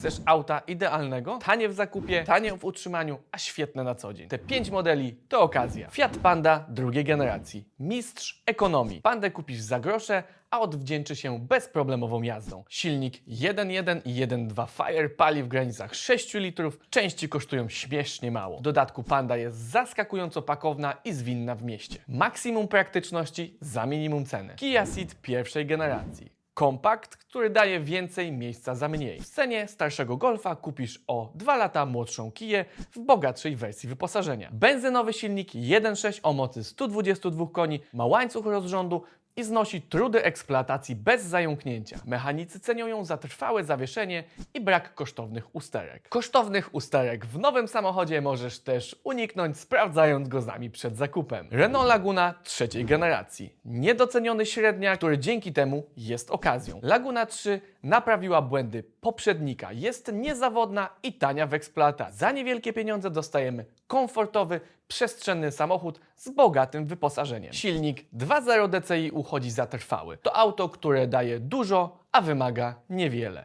Chcesz auta idealnego? Tanie w zakupie, tanie w utrzymaniu, a świetne na co dzień. Te 5 modeli to okazja. Fiat Panda drugiej generacji. Mistrz ekonomii. Pandę kupisz za grosze, a odwdzięczy się bezproblemową jazdą. Silnik 1.1 i 1.2 Fire pali w granicach 6 litrów, części kosztują śmiesznie mało. W dodatku Panda jest zaskakująco pakowna i zwinna w mieście. Maksimum praktyczności za minimum ceny. Kia Ceed pierwszej generacji. Kompakt, który daje więcej miejsca za mniej. W cenie starszego Golfa kupisz o 2 lata młodszą Kiję w bogatszej wersji wyposażenia. Benzynowy silnik 1.6 o mocy 122 koni ma łańcuch rozrządu i znosi trudy eksploatacji bez zająknięcia. Mechanicy cenią ją za trwałe zawieszenie i brak kosztownych usterek. Kosztownych usterek w nowym samochodzie możesz też uniknąć sprawdzając go z nami przed zakupem. Renault Laguna trzeciej generacji. Niedoceniony średniak, który dzięki temu jest okazją. Laguna 3 naprawiła błędy poprzednika, jest niezawodna i tania w eksploatacji. Za niewielkie pieniądze dostajemy komfortowy, przestrzenny samochód z bogatym wyposażeniem. Silnik 2.0 DCI uchodzi za trwały. To auto, które daje dużo, a wymaga niewiele.